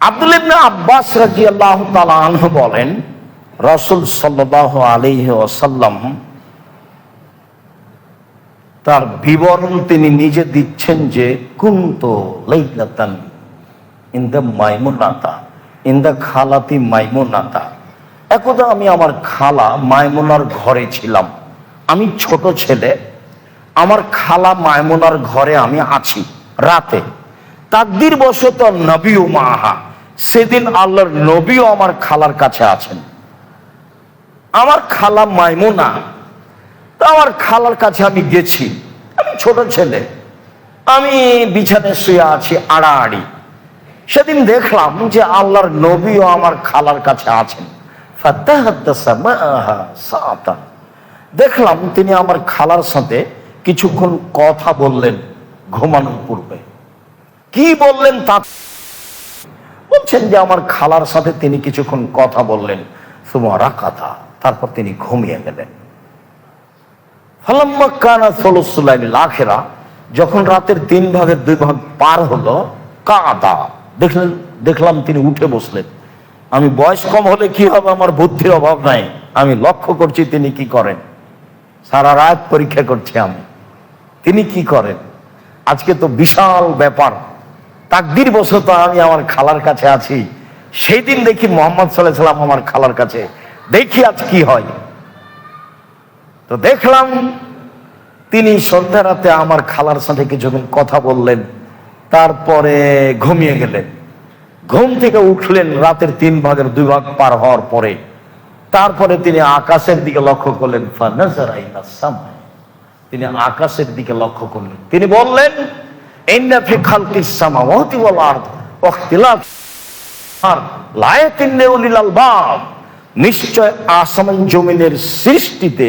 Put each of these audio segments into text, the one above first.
আব্দুল ইবনে আব্বাস রাদিয়াল্লাহু তাআলা আনহু বলেন, রসুল সাল্লাল্লাহু আলাইহি ওয়াসাল্লাম তার বিবরণ তিনি নিজে দিচ্ছেন যে, কুন্ত লাইলাতান ইন দ্য মাইমুনাতা ইন দ্য খালাতি মাইমুনাতা। একদা আমি আমার খালা মাইমুনার ঘরে ছিলাম। আমি ছোট ছেলে, আমার খালা মাইমুনার ঘরে আমি আছি রাতে। তাকদির বশত নবীও মাহা। সেদিন আল্লাহর নবীও আমার খালার কাছে আছেন। আমার খালা মাইমুনা, তো আমার খালার কাছে আমি গেছি। আমি ছোট ছেলে। আমি বিছানায় শুয়ে আছি আড়াআড়ি। সেদিন দেখলাম যে আল্লাহর নবীও আমার খালার কাছে আছেন। দেখলাম তিনি আমার খালার সাথে কিছুক্ষণ কথা বললেন ঘুমানোর পূর্বে। কি বললেন তা বলছেন যে আমার খালার সাথে তিনি কিছুক্ষণ কথা বললেন। সুমারা কথা তারপর তিনি ঘুমিয়ে গেলেন। ফালাম্মা কানা আখেরা, যখন রাতের তিন ভাগের দুই ভাগ পার হলো, কাদা। দেখলেন, দেখলাম তিনি উঠে বসলেন। আমি বয়স কম হলে কি হবে? আমার বুদ্ধির অভাব নাই। আমি লক্ষ্য করছি তিনি কি করেন। সারা রাত পরীক্ষা করছি আমি। তিনি কি করেন? আজকে তো বিশাল ব্যাপার। তাকদির বশত আমি আমার খালার কাছে আছি। সেই দিন দেখি মোহাম্মদ সাল্লাম আমার খালার কাছে, দেখি আজ কি হয়? তো দেখলাম, তিনি সন্ধ্যা রাতে আমার খালার সাথে কিছুক্ষণ কথা বললেন, তারপরে ঘুমিয়ে গেলেন। ঘুম থেকে উঠলেন রাতের তিন ভাগের দুই ভাগ পার হওয়ার পরে। তারপরে তিনি আকাশের দিকে লক্ষ্য করলেন তিনি আকাশের দিকে লক্ষ্য করলেন। তিনি বললেন ইন্না ফি খালকিস সামাওয়াতি নিশ্চয় আসমান জমিনের সৃষ্টিতে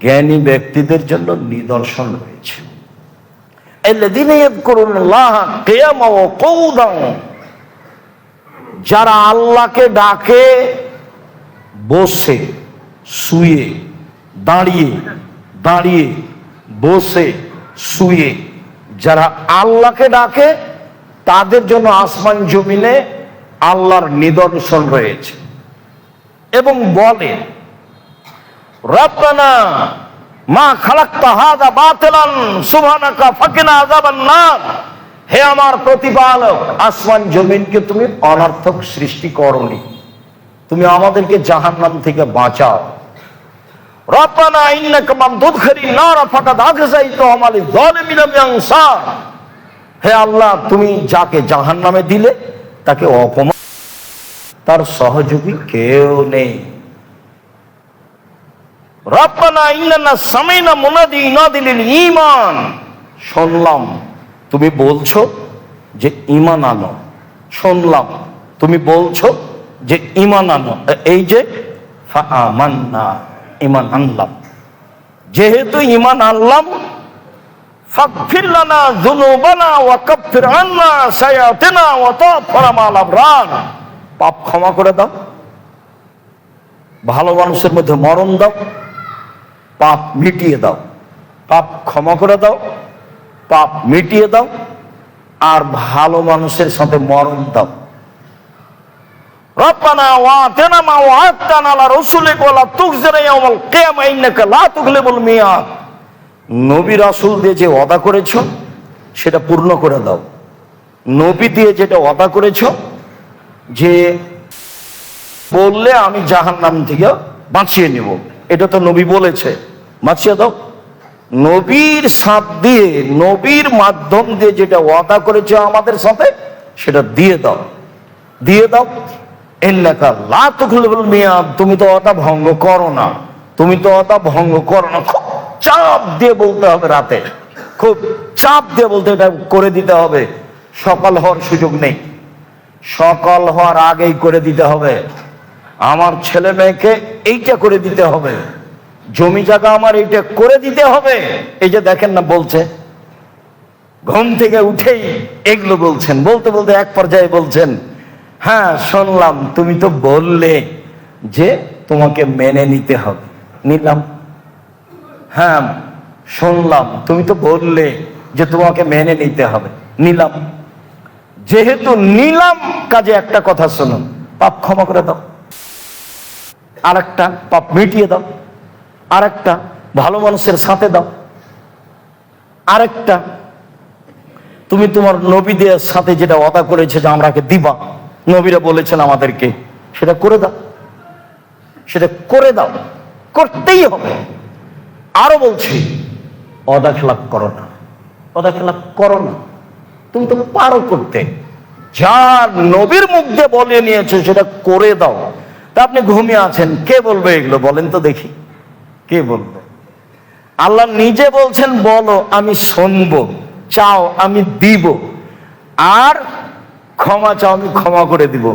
জ্ঞানী ব্যক্তিদের জন্য নিদর্শন রয়েছে। যারা আল্লাহকে ডাকে, বসে, শুয়ে, দাঁড়িয়ে দাঁড়িয়ে, বসে, শুয়ে যারা আল্লাহকে ডাকে, তাদের জন্য আসমান জমিনে আল্লাহর নিদর্শন রয়েছে। এবং বলে, রব্বানা মা খালাক্তা হাদা বাতিলান, সুবহানাকা ফাকিনা আযাবান নার। হে আমার প্রতিপালক, আসমান জমিনকে তুমি অনর্থক সৃষ্টি করনি। তুমি আমাদেরকে জাহান্নাম থেকে বাঁচাও। রব্বানা ইন্নাকা তুদখিলিন নার ফাকাদ আখযাইতাহুম লিয যালিমিনা হে আল্লাহ, তুমি যাকে জাহান্নামে দিলে, তাকে অপমান তার সহযোগী কেউ নেই। রব্বানা ইন্নানা সামিনা মুনাদি ইনাদিলিল ঈমান। শুনলাম, তুমি বলছো যে ঈমান আনো। শুনলাম, তুমি বলছো যে ঈমান আনো। এই যে, ফাআমান্না। ঈমান আনলাম। যেহেতু ইমান আনলাম পাপ ক্ষমা করে দাও। ভালো মানুষের মধ্যে মরণ দাও। পাপ মিটিয়ে দাও। পাপ ক্ষমা করে দাও। পাপ মিটিয়ে দাও। আর ভালো মানুষের সাথে মরণ দাও। ওয়াতিনা মা ওয়া'আদতানা আলা রাসূলিকা ওয়া লা তুখজিনা ইয়াওমাল কিয়ামা ইন্নাকা লা তুগলিবুল মিয়াদ। নবী রাসূল দিয়ে যে ওয়াদা করেছ, সেটা পূর্ণ করে দাও। নবী দিয়ে যেটা ওয়াদা করেছ, যে বললে আমি জাহান্নাম থেকে বাঁচিয়ে নেব। এটা তো নবী বলেছে। বাঁচিয়ে দাও। নবীর সাথ দিয়ে, নবীর মাধ্যম দিয়ে যেটা ওয়াদা করেছে আমাদের সাথে, সেটা দিয়ে দাও। দিয়ে দাও। তুমি তো ভঙ্গ করো না। তুমি তো ভঙ্গ করো না। খুব চাপ দিয়ে বলতে হবে রাতে। খুব চাপ দিয়ে বলতে করে দিতে হবে। সকাল হওয়ার সুযোগ নেই। সকাল হওয়ার আগেই করে দিতে হবে। আমার ছেলে মেয়েকে এইটা করে দিতে হবে। জমি জায়গা আমার এইটা করে দিতে হবে। এই যে দেখেন না বলছে। ঘুম থেকে উঠেই এগুলো বলছেন। বলতে বলতে এক পর্যায়ে বলছেন হ্যাঁ শুনলাম। তুমি তো বললে যে তোমাকে মেনে নিতে হবে। নিলাম। হ্যাঁ শুনলাম। তুমি তো বললে যে তোমাকে মেনে নিতে হবে। নিলাম। যেহেতু নিলাম, কাজে একটা কথা শুনুন। পাপ ক্ষমা করে দাও। আর একটা পাপ মিটিয়ে দাও। আরেকটা ভালো মানুষের সাথে দাও। আরেকটা, তুমি তোমার নবীদের সাথে যেটা অদা করেছে যে আমরাকে দিবা। নবীরা বলেছেন আমাদেরকে, সেটা করে দাও। সেটা করে দাও। করতেই হবে। আরও বলছি, অদা খেলাপ করো না। অদা খেলাপ করো না। তুমি তো পারো করতে। যা নবীর মুখ দিয়ে বলে নিয়েছে, সেটা করে দাও। তা আপনি ঘুমিয়ে আছেন, কে বলবে এগুলো? বলেন তো দেখি। কে বলবে? আল্লাহ নিজে বলছেন, বলো, আমি শুনব, চাও, আমি দিব। আর ক্ষমা চাও, আমি ক্ষমা করে দিব।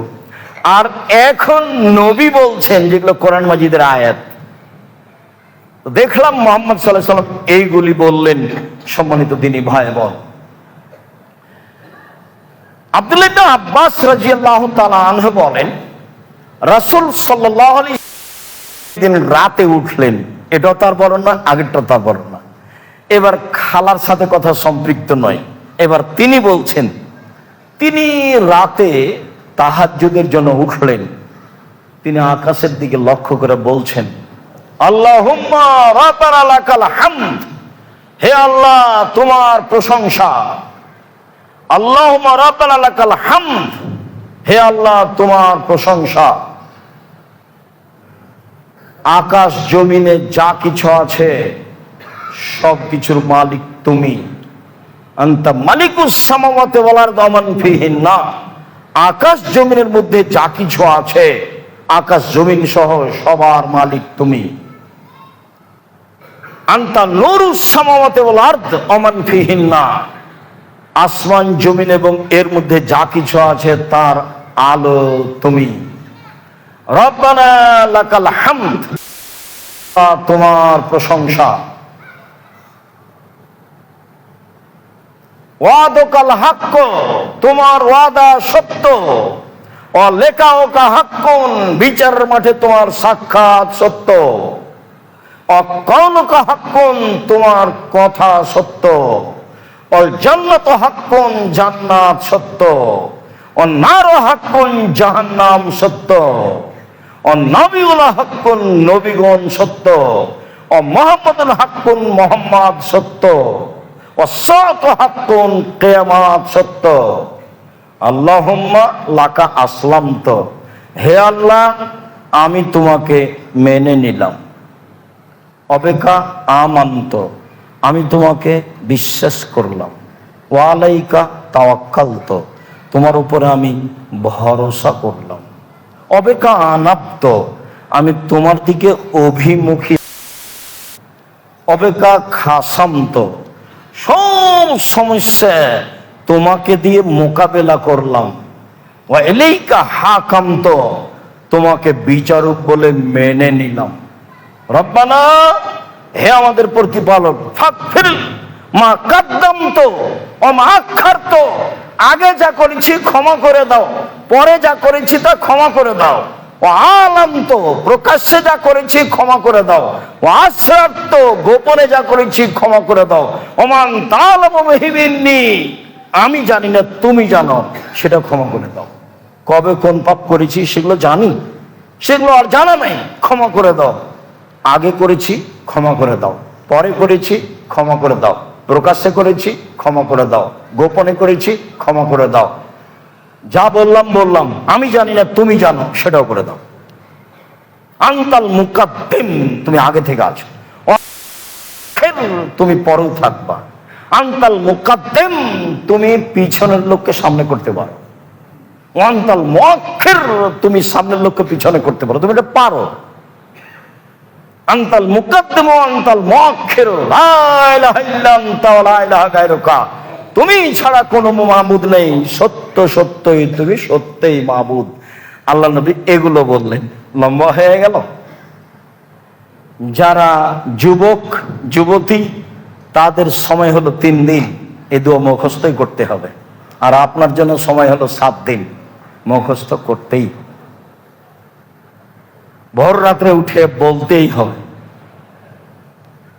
আর এখন নবী বলছেন, যেগুলো কোরআন মাজিদের আয়াত। দেখলাম মোহাম্মদ সাল্লাহ সাল্লাম এইগুলি বললেন সম্মানিত দিনী ভাই বল আব্দুল্লাহ আব্বাস রাজিয়াল্লাহু আনহু বলেন, রাসূল দিন রাতে উঠলেন। এটাও তার বলেন না আগেরটা তার বলেন না এবার খালার সাথে কথা সম্পৃক্ত নয়। এবার তিনি বলছেন তিনি রাতে তাহাজ্জুদের জন্য উঠলেন। তিনি আকাশের দিকে লক্ষ্য করে বলছেন লাকাল হামদ। হে আল্লাহ, তোমার প্রশংসা। লাকাল হামদ। হে আল্লাহ, তোমার প্রশংসা। আকাশ জমিনে যা কিছু আছে সব কিছুর মালিক তুমি। আন্তা মালিকুস সামাওয়াতে বলার দমন ফিহিন আকাশ জমিনের মধ্যে যা কিছু আছে, আকাশ জমিন সহ সবার মালিক তুমি। আন্তা নুরুস সামাওয়াতে বলার অমান ফিহিন না আসমান, জমিন এবং এর মধ্যে যা কিছু আছে তার আলো তুমি। রব্বানা তোমার প্রশংসা। ওয়াদকাল হাক্ক, তোমার ওয়াদা সত্য। ও লেখা ওকা হাক্কুন, বিচার মাঠে তোমার সাক্ষাৎ সত্য। অকৌনকা হাক্কুন, তোমার কথা সত্য। ও জান্নাত হাক্কুন, জান্নাত সত্য। ও নার হাক্কুন, জাহান্নাম সত্য। ও নবীউল হাক্কুন, নবীগণ সত্য। ও মোহাম্মদুল হাক্কুন, মোহাম্মদ সত্য। সত্য। লাকা আসলাম তো হে আল্লাহ, আমি তোমাকে মেনে নিলাম। অপেক্ষা আমান্ত। আমি তোমাকে বিশ্বাস করলাম। ওয়ালাইকা তাওয়াক্কাল তো তোমার উপরে আমি ভরসা করলাম। অপেক্ষা আনাপ্ত আমি তোমার দিকে অভিমুখী। অপেক্ষা খাসান্ত সব সমস্যা তোমাকে দিয়ে মোকাবেলা করলাম। এলেইকা হাকান্ত তোমাকে বিচারক বলে মেনে নিলাম। রব্বানা, হে আমাদের প্রতিপালক মা কাদ্দাম তো ও মা তো আগে যা করেছি ক্ষমা করে দাও, পরে যা করেছি তা ক্ষমা করে দাও। প্রকাশ্যে যা করেছি ক্ষমা করে দাও ও তো গোপনে যা করেছি ক্ষমা করে দাও। ওমান তালব মেহিবিন্নি আমি জানি না, তুমি জানো, সেটা ক্ষমা করে দাও। কবে কোন পাপ করেছি সেগুলো জানি, সেগুলো আর জানা নাই, ক্ষমা করে দাও। আগে করেছি, ক্ষমা করে দাও। পরে করেছি, ক্ষমা করে দাও। প্রকাশ্যে করেছি, ক্ষমা করে দাও। গোপনে করেছি, ক্ষমা করে দাও। যা বললাম বললাম। আমি জানি না, তুমি জানো, সেটাও করে দাও। আন্তাল মুকাদ্দিম, তুমি আগে থেকে আছো। তুমি পরেও থাকবা। আন্তাল মুকাদ্দিম, তুমি পিছনের লোককে সামনে করতে পারো। অন্তাল মক্ষের তুমি সামনের লোককে পিছনে করতে পারো। তুমি এটা পারো। আন্তাল মুকাদ্দিম ও আন্তাল মক্ষের লা ইলাহা ইল্লা আনতা ওয়া লা ইলাহা গায়রুকা। তুমি ছাড়া কোনো মাহবুদ নেই। সত্য সত্যই, তুমি সত্যই মাহবুদ আল্লাহ নবী এগুলো বললেন। লম্বা হয়ে গেল। যারা যুবক, যুবতী, তাদের সময় হলো তিন দিন। এ দু মুখস্থই করতে হবে। আর আপনার জন্য সময় হলো সাত দিন। মুখস্থ করতেই। ভোর রাত্রে উঠে বলতেই হবে।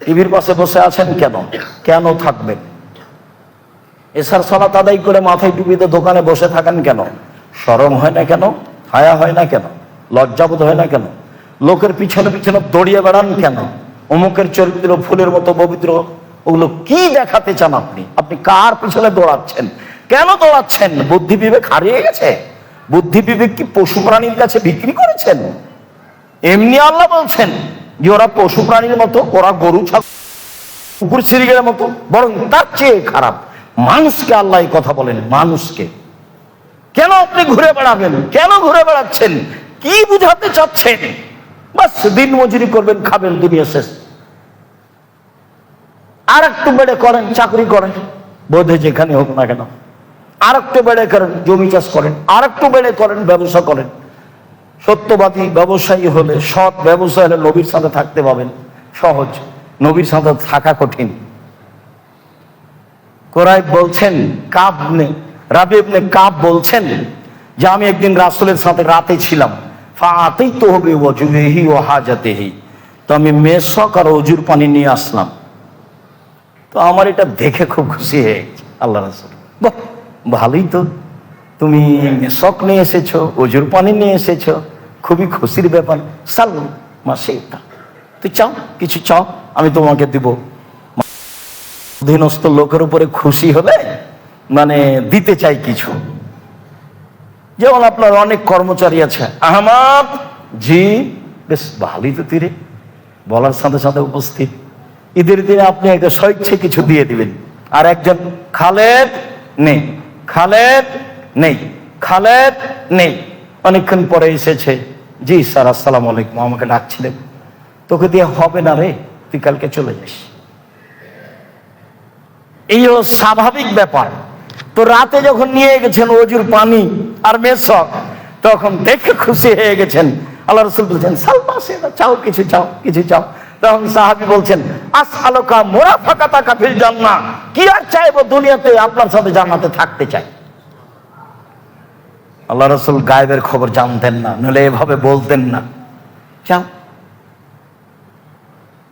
টিভির পাশে বসে আছেন কেন? কেন থাকবেন? এসার সলাত আদায় করে মাথায় টুপিতে দোকানে বসে থাকেন কেন? সরম হয় না কেন? হায়া হয় না কেন? লজ্জাবোধ হয় না কেন? লোকের পিছনে পিছনে দড়িয়ে বেড়ান কেন? অমুকের চরিত্র, ফুলের মতো পবিত্র, ওগুলো কি দেখাতে চান আপনি? আপনি কার পিছনে দৌড়াচ্ছেন? কেন দৌড়াচ্ছেন? বুদ্ধি বিবেক হারিয়ে গেছে? বুদ্ধি বিবেক কি পশু প্রাণীর কাছে বিক্রি করেছেন? এমনি আল্লাহ বলছেন যে ওরা পশু প্রাণীর মতো, ওরা গরু, ছাগল, কুকুর সিরিগের মতো, বরং তার চেয়ে খারাপ। মানুষকে আল্লাহ কথা বলেন, মানুষকে। কেন আপনি ঘুরে বেড়াবেন? কেন ঘুরে বেড়াচ্ছেন? কি বুঝাতে চাচ্ছেন? বাস, দিন মজুরি করবেন, খাবেন, দুনিয়া শেষ। আর একটু বেড়ে করেন, চাকরি করেন, বোধে যেখানে হোক না কেন। আর একটু বেড়ে করেন, জমি চাষ করেন আর একটু বেড়ে করেন, ব্যবসা করেন। সত্যবাদী ব্যবসায়ী হলে সৎ ব্যবসায় হলে নবীর সাথে থাকতে পাবেন সহজ। নবীর সাথে থাকা কঠিন। কোরআব বলছেন, কাব নে, রাবি ইবনে কাব বলছেন যে, আমি একদিন রাসূলের সাথে রাতে ছিলাম। ফাতেই তো হবে ওজুহি ও হাজাতেহি। তো আমি মেসক আর অজুর পানি নিয়ে আসলাম। তো আমার এটা দেখে খুব খুশি হয়ে আল্লাহ রাসূল। বাহ, ভালোই তো। তুমি মেসক নিয়ে এসেছ, অজুর পানি নিয়ে এসেছ। খুবই খুশির ব্যাপার। সাল মাসে তুই চাও? কিছু চাও? আমি তোমাকে দিব। অধীনস্থ লোকের উপরে খুশি হলে মানে দিতে চাই কিছু। যেমন আপনার অনেক কর্মচারী আছে। আহমদ জি, বেশ ভালোই তো তীরে। বলার সাথে সাথে উপস্থিত। ঈদের দিনে আপনি একটা স্বইচ্ছে কিছু দিয়ে দিবেন। আর একজন, খালেদ নেই। খালেদ নেই। খালেদ নেই। অনেকক্ষণ পরে এসেছে। জি স্যার, আসসালামু আলাইকুম, আমাকে ডাকছিলেন। তোকে দিয়ে হবে না রে, তুই কালকে চলে যাস। এই স্বাভাবিক ব্যাপার। তো রাতে যখন নিয়ে গেছেন অজুর পানি আর মেসক, তখন দেখে খুশি হয়ে গেছেন। আল্লাহ রসুল বলছেন, সালমা চাও, কিছু চাও কিছু চাও। তখন সাহাবি বলছেন আস আলোকা মোরা ফাঁকা টাকা ফিল জান্না কি আর চাইব দুনিয়াতে আপনার সাথে জান্নাতে থাকতে চাই? আল্লাহ রসুল গায়েবের খবর জানতেন না নলে এভাবে বলতেন না। চাও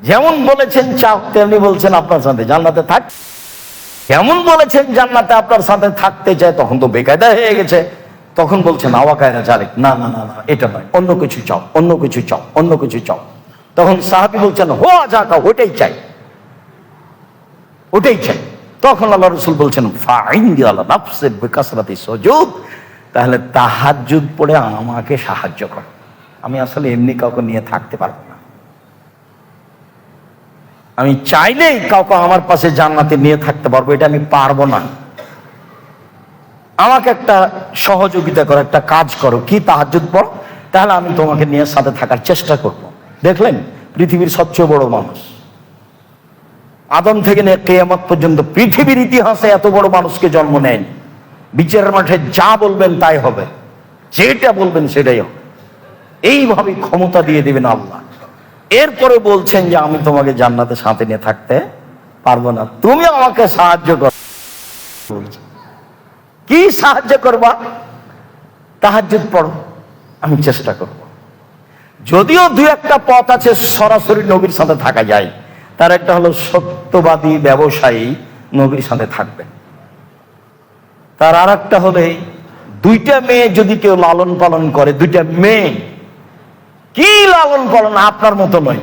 যেমন বলেছেন চাও, তেমনি বলছেন আপনার সাথে জান্নাতে থাক। কেমন বলেছেন জান্নাতে আপনার সাথে থাকতে চায়, তখন তো বেকায়দা হয়ে গেছে। তখন বলছেন আওয়া কায়দা চালিক না না না না, এটা নয়, অন্য কিছু চাও, অন্য কিছু চাও, অন্য কিছু চাও। তখন সাহাবি বলছেন, হো আজাকা ওটাই চাই। ওটাই চাই। তখন আল্লাহ রসুল বলছেন ফাইন আল্লাহ নাফসে বিকাশরাতি সজুদ। তাহলে তাহাজ্জুদ পড়ে আমাকে সাহায্য কর। আমি আসলে এমনি কাউকে নিয়ে থাকতে পারব না। আমি চাইলেই কাউকে আমার পাশে জান্নাতে নিয়ে থাকতে পারব, এটা আমি পারব না। আমাকে একটা সহযোগিতা করো, একটা কাজ করো, কি তাহাজুদ পড়ো, তাহলে আমি তোমাকে নিয়ে সাথে থাকার চেষ্টা করব। দেখলেন, পৃথিবীর সবচেয়ে বড় মানুষ। আদম থেকে নিয়ে কেয়ামত পর্যন্ত পৃথিবীর ইতিহাসে এত বড় মানুষকে জন্ম নেয়নি। বিচারের মাঠে যা বলবেন তাই হবে। যেটা বলবেন সেটাই হবে। এইভাবে ক্ষমতা দিয়ে দিবেন আল্লাহ। এরপরে বলছেন যে, আমি তোমাকে জান্নাতে সাথে নিয়ে থাকতে পারব না। তুমি আমাকে সাহায্য কর। কি সাহায্য করবা? তাহাজ্জুদ পড়ো। আমি চেষ্টা করব। যদিও দু একটা পথ আছে সরাসরি নবীর সাথে থাকা যায়, তার একটা হলো সত্যবাদী ব্যবসায়ী নবীর সাথে থাকবে। তার আর একটা হলে দুইটা মেয়ে যদি কেউ লালন পালন করে, দুইটা মেয়ে, কি লালন পালন আপনার মতো নয়।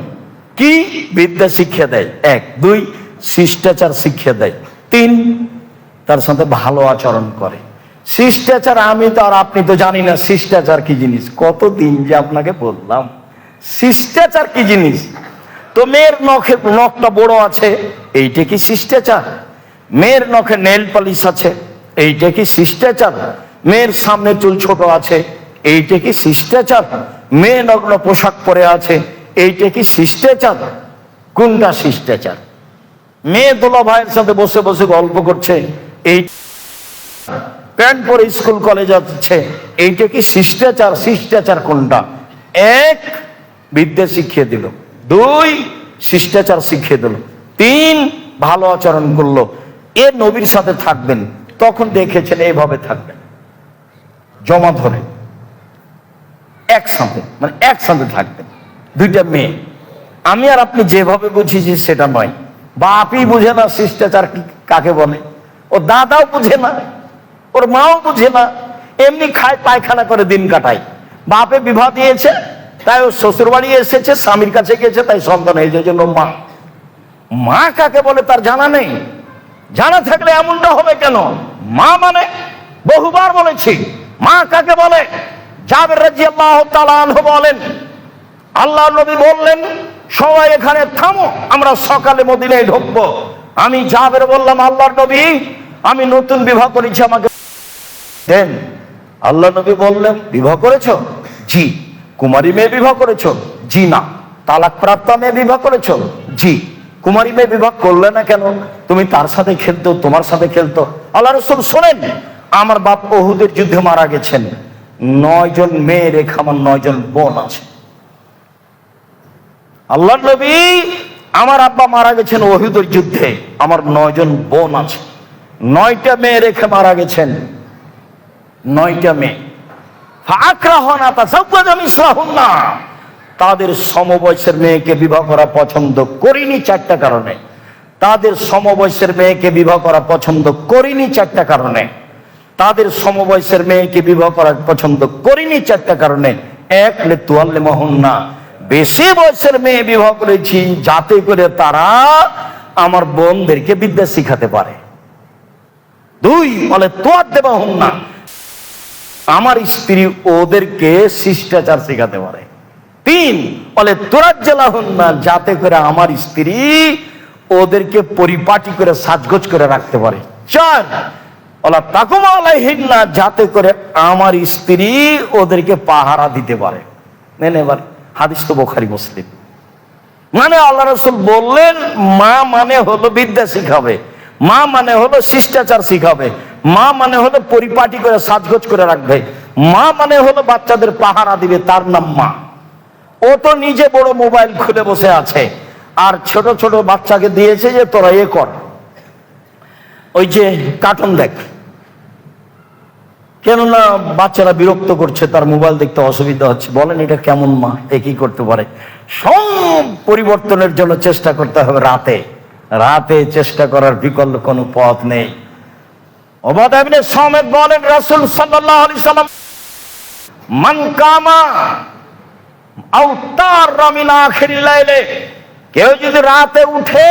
কি বিদ্যা শিক্ষা দেয়? এক। দুই, শিষ্টাচার শিক্ষা দেয়। তিন, তার সাথে ভালো আচরণ করে। শিষ্টাচার আমি তো আর আপনি তো জানি না শিষ্টাচার কি জিনিস। কতদিন যে আপনাকে বললাম, শিষ্টাচার কি জিনিস? তো মেয়ের নখে নখটা বড় আছে, এইটা কি শিষ্টাচার? মেয়ের নখে নেল পালিশ আছে এইটা কি শিষ্টাচার? মেয়ের সামনে চুল ছোট আছে, এইটা কি শিষ্টাচার? মেয়ে নগ্ন পোশাক পরে আছে, এইটা কি শিষ্টাচার? কোনটা শিষ্টাচার? মেয়ে দোলা ভাইয়ের সাথে বসে বসে গল্প করছে, এই প্যান্ট পরে স্কুল কলেজ যাচ্ছে, এইটা কি শিষ্টাচার? শিষ্টাচার কোনটা? এক, বিদ্যা শিখিয়ে দিল। দুই, শিষ্টাচার শিখিয়ে দিল। তিন, ভালো আচরণ করল। এ নবীর সাথে থাকবেন। তখন দেখেছেন এইভাবে থাকবেন। জমা ধরে। একসাথে মানে একসাথে থাকবেন। দুইটা মেয়ে। আমি আর আপনি যেভাবে বুঝিয়েছি সেটা নয়। বাপই বুঝে না শিষ্টাচার কাকে বলে। ও দাদাও বুঝে না, ওর মাও বুঝে না। এমনি খায়, পায়খানা করে দিন কাটায়। বাপে বিবাহ দিয়েছে, তাই ও শ্বশুর বাড়ি এসেছে, স্বামীর কাছে গেছে, তাই সন্তান হয়েছে জন্য মা। মা কাকে বলে তার জানা নেই। জানা থাকলে এমনটা হবে কেন? মা মানে বহুবার বলেছি, মা কাকে বলে? জাবের বলেন, আল্লাহ নবী বললেন, সবাই এখানে থামো, আমরা সকালে মদিনায় ঢুকবো। আমি জাবের বললাম আল্লাহর নবী, আমি নতুন বিবাহ করেছি, আমাকে দেন। আল্লাহ নবী বললেন, বিবাহ করেছ? জি। কুমারী মেয়ে বিবাহ করেছ? জি না। তালাক প্রাপ্ত মেয়ে বিবাহ করেছ? জি। কুমারী মেয়ে বিবাহ করলে না কেন? তুমি তার সাথে খেলতো, তোমার সাথে খেলতো। আল্লাহ রসুল শোনেন, আমার বাপ ওহুদের যুদ্ধে মারা গেছেন। নয় জন মেয়ে রেখা আমার নয় জন বোন আছে। আল্লাহ নবী আমার আব্বা মারা গেছেন ওহুদের যুদ্ধে, আমার নয় জন বোন আছে। নয়টা মেয়ে রেখে মারা গেছেন। নয়টা মেয়ে। ফাকরাহনা তাসাওয়াজা মিসরাহুন্না তাদের সমবয়সের মেয়েকে বিবাহ করা পছন্দ করিনি চারটা কারণে। তাদের সমবয়সের মেয়েকে বিবাহ করা পছন্দ করিনি চারটা কারণে। তাদের সমবয়সের মেয়েকে বিবাহ করা পছন্দ করিনি চারটা কারণে। এক লে তুয়াল্লে মহন্না, বেশি বয়সের মেয়ে বিবাহ করেছি যাতে করে তারা আমার বোনদেরকে বিদ্যা শিখাতে পারে। দুই, বলে তোয়ার দেবা হন না আমার স্ত্রী ওদেরকে শিষ্টাচার শেখাতে পারে। তিন, বলে তোরার জেলা হন না যাতে করে আমার স্ত্রী ওদেরকে পরিপাটি করে, সাজগোজ করে রাখতে পারে। চার ওলা যাতে করে আমার স্ত্রী ওদেরকে পাহারা দিতে পারে। হাদিস তো বোখারি, মুসলিম। মানে আল্লাহ রসুল বললেন, মা মানে হলো বিদ্যা শিখাবে, মা মানে হলো শিষ্টাচার শিখাবে, মা মানে হলো পরিপাটি করে, সাজগোজ করে রাখবে, মা মানে হলো বাচ্চাদের পাহারা দিবে, তার নাম মা। ও তো নিজে বড় মোবাইল খুলে বসে আছে। আর ছোট ছোট বাচ্চাকে দিয়েছে যে তোরা এ কর। ওই যে কার্টুন দেখ। কেননা বাচ্চারা বিরক্ত করছে, তার মোবাইল দেখতে অসুবিধা হচ্ছে। বলেন এটা কেমন মা, এ কি করতে পারে? সব পরিবর্তনের জন্য চেষ্টা করতে হবে রাতে। রাতে চেষ্টা করার বিকল্প কোনো পথ নেই। সামেদ বলেন, রাসুল সাল্লাম মান কামা কেউ যদি রাতে উঠে,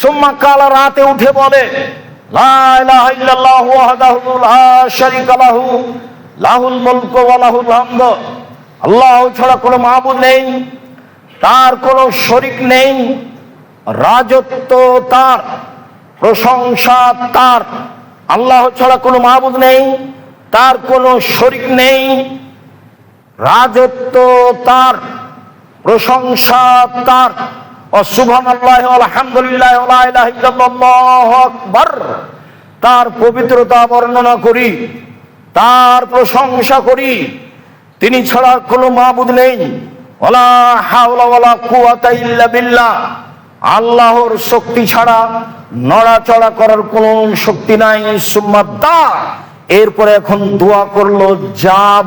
সুম্মা কালা রাতে উঠে বলে লাহুল মুলকু লাহুল হামদ। আল্লাহ ছাড়া কোনো মাবুদ নেই, তার কোনো শরিক নেই, রাজত্ব তার, প্রশংসা তার। আল্লাহ ছাড়া কোনো মাহবুদ নেই, তার কোনো শরিক নেই রাজত্ব তার, প্রশংসা তার। তার পবিত্রতা বর্ণনা করি, তার প্রশংসা করি। তিনি ছাড়া কোনো মাহবুদ নেই। আল্লাহর শক্তি ছাড়া নড়াচড়া করার কোন শক্তি নাই। সুম্মাদা এরপরে এখন দোয়া করল, যা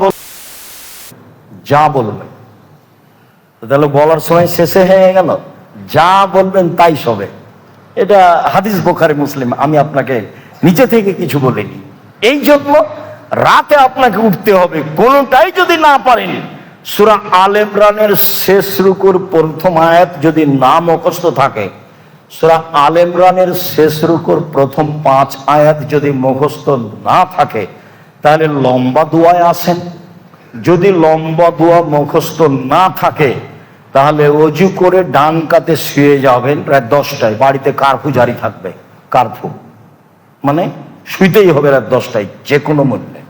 যা বলবেন। তাহলে বলার সময় শেষে হয়ে গেল। যা বলবেন তাই সবে। এটা হাদিস বোখারি, মুসলিম। আমি আপনাকে নিচে থেকে কিছু বলিনি। এই জন্য রাতে আপনাকে উঠতে হবে। কোনোটাই যদি না পারেন, সুরা আল ইমরানের শেষ রুকুর প্রথম আয়াত যদি না মুখস্থ থাকে, সুরা আল ইমরানের শেষ রুকুর প্রথম পাঁচ আয়াত যদি মুখস্থ না থাকে, তাহলে লম্বা দোয়ায় আসেন। যদি লম্বা দোয়া মুখস্থ না থাকে, তাহলে অজু করে ডান কাতে শুয়ে যাবেন প্রায় দশটায়। বাড়িতে কার্ফু জারি থাকবে, কার্ফু। মানে শুইতেই হবে রাত দশটায়, যে কোনো মূল্যে।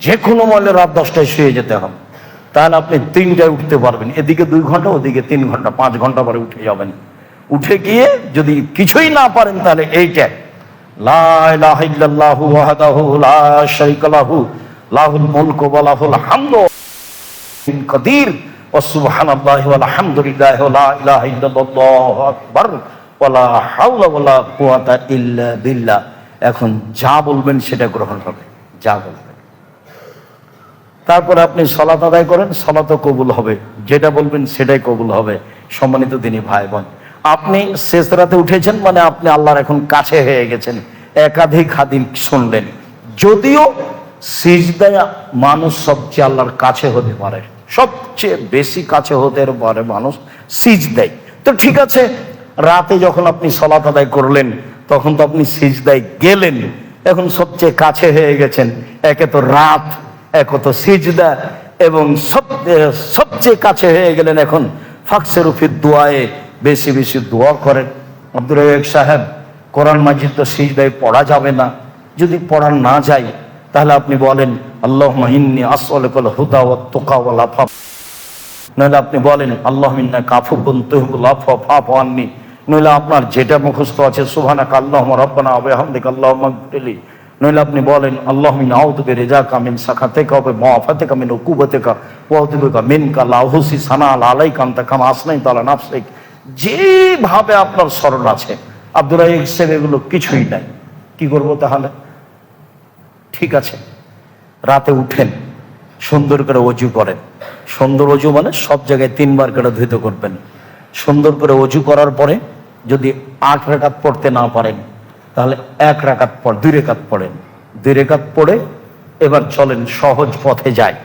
যে কোনো মূল্যে রাত দশটায় শুয়ে যেতে হবে। তাহলে আপনি তিনটায় উঠতে পারবেন। এদিকে দুই ঘণ্টা, ওদিকে তিন ঘণ্টা, পাঁচ ঘণ্টা পরে উঠে যাবেন। উঠে গিয়ে যদি কিছুই না পারেন, তাহলে এইটা। লা লা লাহু। লাহুল ওয়া লাহুল ওয়া সুবহানাল্লাহি ওয়া আলহামদুলিল্লাহি ওয়া লা ইলাহা ইল্লাল্লাহু আকবার ওয়া লা হাওলা ওয়া লা কুওয়াতা ইল্লা বিল্লাহ। এখন যা বলবেন সেটা গ্রহণ হবে, যা বলবেন। তারপরে আপনি সলাত আদায় করেন, সলাতও কবুল হবে, যেটা বলবেন সেটাই কবুল হবে, সম্মানিত দিনী ভাই বোন আপনি শেষ রাতে উঠেছেন মানে আপনি আল্লাহর এখন কাছে হয়ে গেছেন, একাধিক হাদিন শুনলেন। যদিও সিজদায় মানুষ সবচেয়ে আল্লাহর কাছে হতে পারে। সবচেয়ে বেশি কাছে হতে পারে মানুষ সিজদায়। তো ঠিক আছে, রাতে যখন আপনি সলাত আদায় করলেন, তখন তো আপনি সিজদায় গেলেন। এখন সবচেয়ে কাছে হয়ে গেছেন, একে তো রাত একত সিজদা, এবং সব- সবচেয়ে কাছে হয়ে গেলেন এখন ফাকসের উফির দোয়ায়ে, বেশি বেশি দোয়া করেন। আব্দুর সাহেব, কোরআন মাজিদ তো সিজদায় পড়া যাবে না। যদি পড়া না যায় তাহলে আপনি বলেন আল্লাহ মাহিনী আসল হুদা ও তোকা ও লাফা নইলে আপনি বলেন আল্লাহ মিন্না কাফু কুন্তুহুল আফা ফাফু আন্নি। নইলে আপনার যেটা মুখস্থ আছে, সুবহানাকা আল্লাহুম্মা রাব্বানা ওয়া বিহামদিকা আল্লাহুম্মা গফিরলি নইলে আপনি বলেন আল্লাহ মিন আউযু বিরিজাকা মিন সাখাতিকা ওয়া মুআফাতিকা মিন উকুবাতিকা ওয়া আউযু বিকা মিনকা লা উহসি সানা আলাইকা আনতা কামা আসনাইতা আলা নাফসিক। যেভাবে আপনার স্মরণ আছে, আব্দুর রাহিক সাহেব এগুলো কিছুই নাই। কি করব তাহলে? ঠিক আছে। রাতে উঠেন, সুন্দর করে অজু করেন। সুন্দর অজু মানে সব জায়গায় তিনবার করে ধুইতে করবেন। সুন্দর করে অজু করার পরে যদি আট রেখাত পড়তে না পারেন, তাহলে এক রাকাত পর দুই রেখাত পড়েন। দুই রেখাত পড়ে এবার চলেন সহজ পথে যায়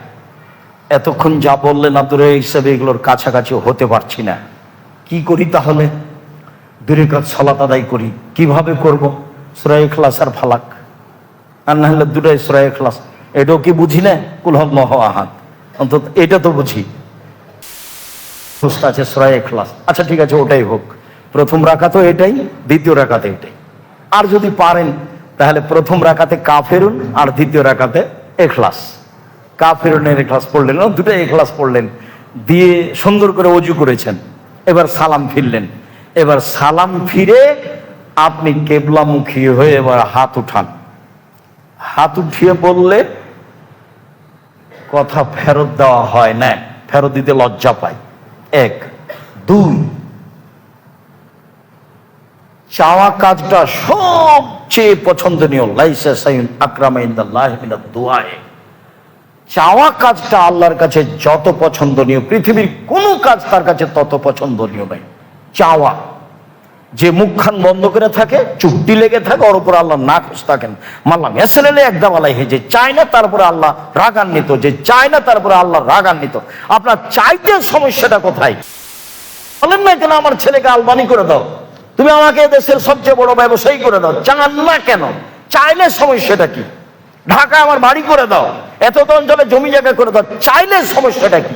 এতক্ষণ যা বললেন রহিক হিসাবে এগুলোর কাছাকাছি হতে পারছি না। কি করি তাহলে? দুই রেখাত সলাত আদায় করি। কীভাবে করব? সুরাই খালাস আর ফালাক। আর না হলে দুটাই সুরাই খালাস এটাও কি বুঝি না? কুলহল্লাহ আহাদ। অন্তত এটা তো বুঝি। আছে সুরাই খালাস আচ্ছা ঠিক আছে, ওটাই হোক। প্রথম রাখা তো এটাই, দ্বিতীয় রাখাতে এটাই। আর যদি পারেন, তাহলে প্রথম রাখাতে কাফেরুন আর দ্বিতীয় রাখাতে এখলাস। কাফেরুনের এখলাস পড়লেন না দুটাই এখলাস পড়লেন। দিয়ে সুন্দর করে অজু করেছেন। এবার সালাম ফিরলেন। এবার সালাম ফিরে আপনি কেবলামুখী হয়ে এবার হাত উঠান। হাত উঠিয়ে বললে, কথা ফেরত দেওয়া হয় না, ফেরত দিতে লজ্জা পায় এক। দুই। চাওয়া কাজটা সবচেয়ে পছন্দনীয় চাওয়া কাজটা আল্লাহর কাছে যত পছন্দনীয়, পৃথিবীর কোনো কাজ তার কাছে তত পছন্দনীয় নয়। চাওয়া। যে মুখখান বন্ধ করে থাকে চুক্তি লেগে থাকে, ওর উপর আল্লাহ না খুশ থাকেন। মাল্লাম এসেলে একদম আলাই হে যে চায় না তারপরে আল্লাহ রাগান্বিত, যে চায় না তারপরে আল্লাহ রাগান্বিত। আপনার চাইতে সমস্যাটা কোথায়? বলেন না কেন আমার ছেলেকে আলবানি করে দাও। তুমি আমাকে দেশের সবচেয়ে বড় ব্যবসায়ী করে দাও। চান না কেন? চাইলে সমস্যাটা কি? ঢাকা আমার বাড়ি করে দাও। এত তো অঞ্চলে জমি জায়গা করে দাও। চাইলে সমস্যাটা কি?